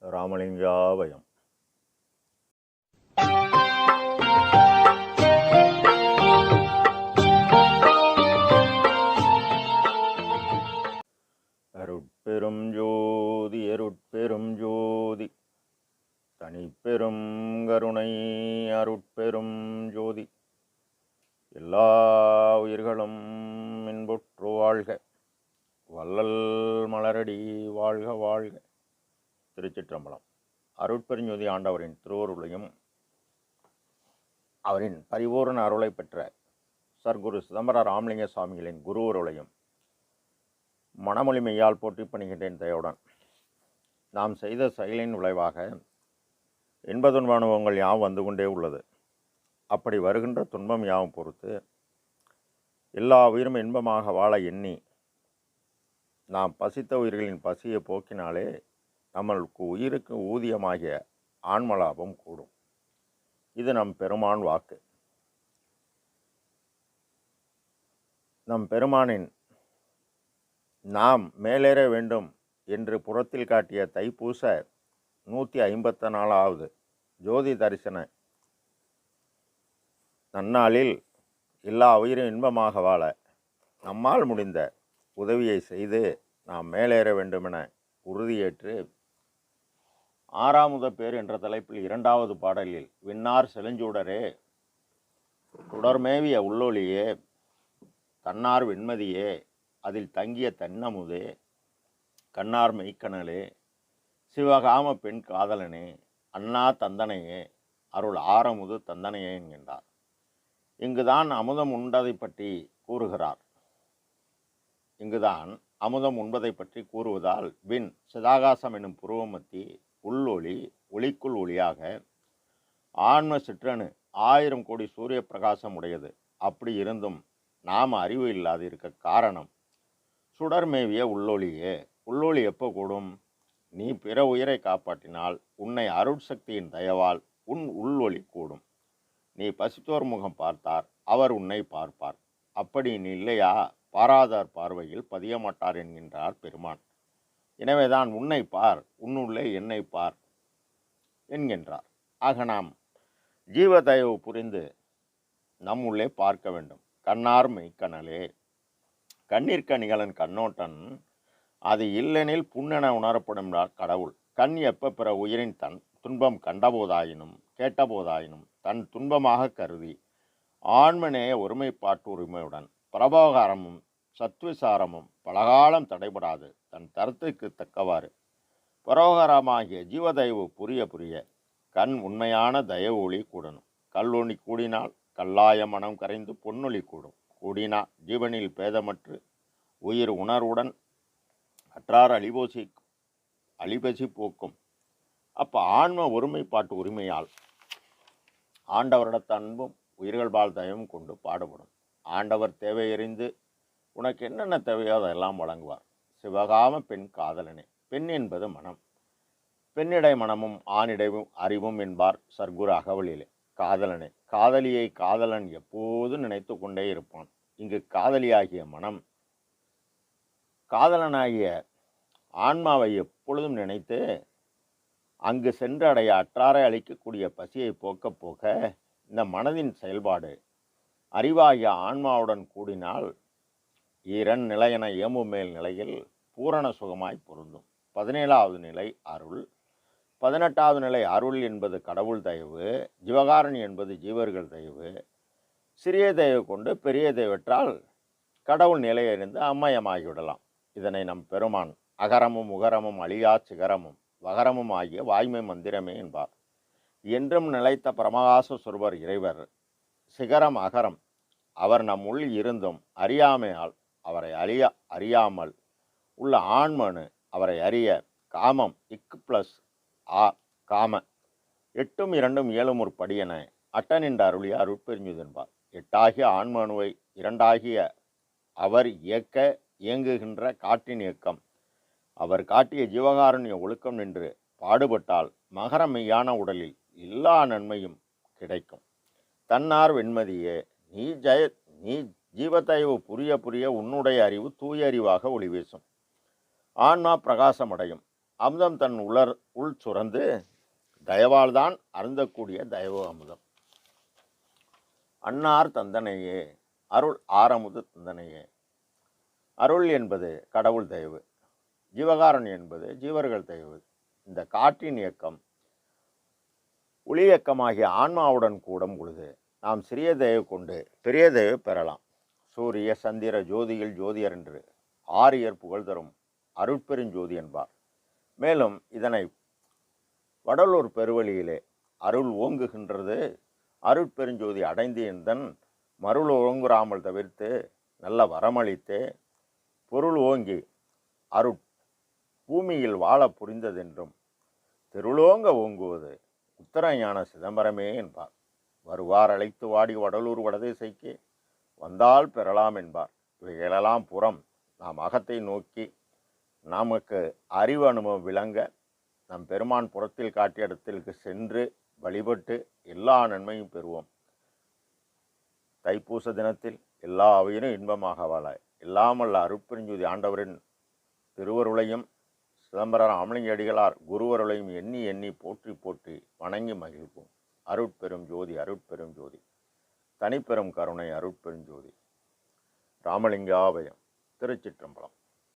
ராமலிங்காபயம் அருட்பெரும் ஜோதி அருட்பெரும் ஜோதி. தனிப்பெரும் கருணை அருட்பெரும் ஜோதி. எல்லா உயிர்களும் இன்புற்று வாழ்க. வள்ளல் மலரடி வாழ்க வாழ்க. திருச்சிற்றம்பலம். அருட்பெருஞ்சோதி ஆண்டவரின் திருவருளையும் அவரின் பரிபூர்ண அருளை பெற்ற சர்க்குரு சிதம்பர ராமலிங்க சுவாமிகளின் குருவருளையும் மனமொழி மெய்யால் போற்றி பணிகின்றேன் தயவுடன் நாம் செய்த செயலின் விளைவாக இன்ப துன்ப அனுபவங்கள் யாவும் வந்து கொண்டே உள்ளது. அப்படி வருகின்ற துன்பம் யாவும் பொறுத்து எல்லா உயிரும் இன்பமாக வாழ எண்ணி நாம் பசித்த உயிர்களின் பசியை போக்கினாலே நம்மளுக்கு உயிருக்கு ஊதியமாகிய ஆன்மலாபம் கூடும். இது நம் பெருமான் வாக்கு. நம் பெருமானின் நாம் மேலேற வேண்டும் என்று புறத்தில் காட்டிய தைப்பூச நூற்றி ஐம்பத்த நாலாவது ஜோதி தரிசன நன்னாளில் எல்லா உயிரும் இன்பமாக வாழ நம்மால் முடிந்த உதவியை செய்து நாம் மேலேற வேண்டுமென உறுதியேற்று ஆறாமுத பேர் என்ற தலைப்பில் இரண்டாவது பாடலில் விண்ணார் செலஞ்சூடரே தொடர்மேவிய உள்ளொளியே தன்னார் வெண்மதியே அதில் தங்கிய தன்னமுதே கண்ணார் மெய்க்கணலே சிவகாம பெண் காதலனே அண்ணா தந்தனையே அருள் ஆரமுது தந்தனையே என்கின்றார். இங்குதான் அமுதம் உண்டதை பற்றி கூறுகிறார். இங்குதான் அமுதம் உண்பதை பற்றி கூறுவதால் விண் சிதாகாசம் எனும் புருவமத்தி உள்ளொளி ஒளிக்குள் ஒளியாக ஆன்ம சிற்றணு ஆயிரம் கோடி சூரிய பிரகாசம் உடையது. அப்படி இருந்தும் நாம் அறிவு இல்லாது இருக்க காரணம் சுடர்மேவிய உள்ளொளியே. உள்ளொளி எப்போ கூடும்? நீ பிற உயிரை காப்பாற்றினால் உன்னை அருட்சக்தியின் தயவால் உன் உள்ளொளி கூடும். நீ பசித்தோர் முகம் பார்த்தார் அவர் உன்னை பார்ப்பார். அப்படி நீ இல்லையா? பாராதார் பார்வையில் பதிய மாட்டார் என்கின்றார் பெருமான். எனவேதான் உன்னை பார் உன்னுள்ளே என்னை பார் என்கின்றார். ஆக நாம் ஜீவதயவு புரிந்து நம் உள்ளே பார்க்க வேண்டும். கண்ணார் மெய்க்கணலே கண்ணீர்க்க நிகழன் கண்ணோட்டன் அது இல்லெனில் புண்ணென உணரப்படும் கடவுள். கண் எப்ப பிற உயிரின் தன் துன்பம் கண்டபோதாயினும் கேட்டபோதாயினும் தன் துன்பமாக கருதி ஆண்மனேய ஒருமைப்பாட்டு உரிமையுடன் பிரபோகாரமும் சத்விசாரமும் பலகாலம் தடைபடாது. தன் தரத்துக்கு தக்கவாறு. பரோகரமாகிய ஜீவதயவு புரிய புரிய கண் உண்மையான தயவு ஒளி கூடணும் கல்லொளி கூடினால் கல்லாய மனம் கரைந்து பொன்னொளி கூடும். கூடினா ஜீவனில் பேதமற்று உயிர் உணர்வுடன் அற்றார் அழிபோசி அழிபசி போக்கும். அப்போ ஆன்ம ஒருமைப்பாட்டு உரிமையால் ஆண்டவரிடத்த அன்பும் உயிர்கள் பால் தயவும் கொண்டு பாடுபடும். ஆண்டவர் தேவையறிந்து உனக்கு என்னென்ன தேவையோ அதெல்லாம் வழங்குவார். சிவகாம பெண் காதலனே. பெண் என்பது மனம். பெண்ணிடை மனமும் ஆணிடைவும் அறிவும் என்பார் சர்க்குரு அகவலிலே. காதலனே காதலியை காதலன் எப்போது நினைத்து கொண்டே இருப்பான்? இங்கு காதலியாகிய மனம் காதலனாகிய ஆன்மாவை எப்பொழுதும் நினைத்து அங்கு சென்றடைய அற்றாரை அளிக்கக்கூடிய பசியை போக்க போக இந்த மனதின் செயல்பாடு அறிவாகிய ஆன்மாவுடன் கூடினால் ஈரன் நிலையென ஏம்பு மேல் நிலையில் பூரண சுகமாய் பொருந்தும். பதினேழாவது நிலை அருள். பதினெட்டாவது நிலை அருள் என்பது கடவுள் தயவு ஜீவகாரணி என்பது ஜீவர்கள் தயவு. சிறிய தயவு கொண்டு பெரிய தயவற்றால் கடவுள் நிலையிலிருந்து அம்மயமாகிவிடலாம். இதனை நம் பெருமான் அகரமும் உகரமும் அழியா சிகரமும் வகரமும் ஆகிய வாய்மை மந்திரமே என்பார். என்றும் நிலைத்த பிரமகாச சுரபர் இறைவர் சிகரம் அகரம் அவர் நம் உள் இருந்தும் அறியாமையால் அவரை அறிய அறியாமல் உள்ள ஆண்மனு அவரை அறிய காமம் இக்கு ப்ளஸ் ஆ காம. எட்டும் இரண்டும் ஏழும் ஒரு படியென அட்டனின்ற அருளிய அருட்பெருஞ்சுதென்பார் எட்டாகிய ஆண்மனுவை இரண்டாகிய அவர் இயக்க இயங்குகின்ற காட்டின் இயக்கம். அவர் காட்டிய ஜீவகாருண்ய ஒழுக்கம் நின்று பாடுபட்டால் மகர மெய்யான உடலில் எல்லா நன்மையும் கிடைக்கும். தன்னார் வெண்மதியே நீ ஜெய நீ ஜீவதயவு புரிய புரிய உன்னுடைய அறிவு தூய அறிவாக ஒளி வீசும் ஆன்மா பிரகாசமடையும். அமுதம் தன் உலர் உள் சுரந்து தயவால்தான் அருந்தக்கூடிய தயவு அமுதம். அன்னார் தந்தனையே அருள் ஆரமுது தந்தனையே. அருள் என்பது கடவுள் தயவு. ஜீவகாரன் என்பது ஜீவர்கள் தயவு. இந்த காற்றின் இயக்கம் ஒளி இயக்கமாகிய ஆன்மாவுடன் கூடும் பொழுது நாம் சிறிய தயவு கொண்டு பெரிய தயவு பெறலாம். சூரிய சந்திர ஜோதியில் ஜோதியர் என்று ஆரியர் புகழ் தரும் அருட்பெருஞ்சோதி என்பார். மேலும் இதனை வடலூர் பெருவழியிலே அருள் ஓங்குகின்றது. அருட்பெருஞ்சோதி அடைந்து எந்தன் மருள் ஓங்குறாமல் தவிர்த்து நல்ல வரமளித்து பொருள் ஓங்கி அருட் பூமியில் வாழ புரிந்ததென்றும் திருளோங்க ஓங்குவது உத்தரஞான சிதம்பரமே என்பார். வருவார் அழைத்து வாடி வடலூர் வடதிசைக்கு வந்தால் பெறலாம் என்பார். இவைகளெல்லாம் புறம் நாம் அகத்தை நோக்கி நமக்கு அறிவு அனுபவம் விளங்க நம் பெருமான் புறத்தில் காட்டிய இடத்திற்கு சென்று வழிபட்டு எல்லா நன்மையும் பெறுவோம். தைப்பூச தினத்தில் எல்லா அவையிலும் இன்பமாக வாழ எல்லாமல்ல அருட்பெருஞ்சோதி ஆண்டவரின் திருவருளையும் சிதம்பரம் அமலிங்கடிகளார் குருவருளையும் எண்ணி எண்ணி போற்றி போற்றி வணங்கி மகிழ்வோம். அருட்பெரும் ஜோதி அருட்பெரும் ஜோதி. தனிப்பெரும் கருணை அருட்பெருஞ்சோதி. ராமலிங்காபயம் திருச்சிற்றம்பலம்.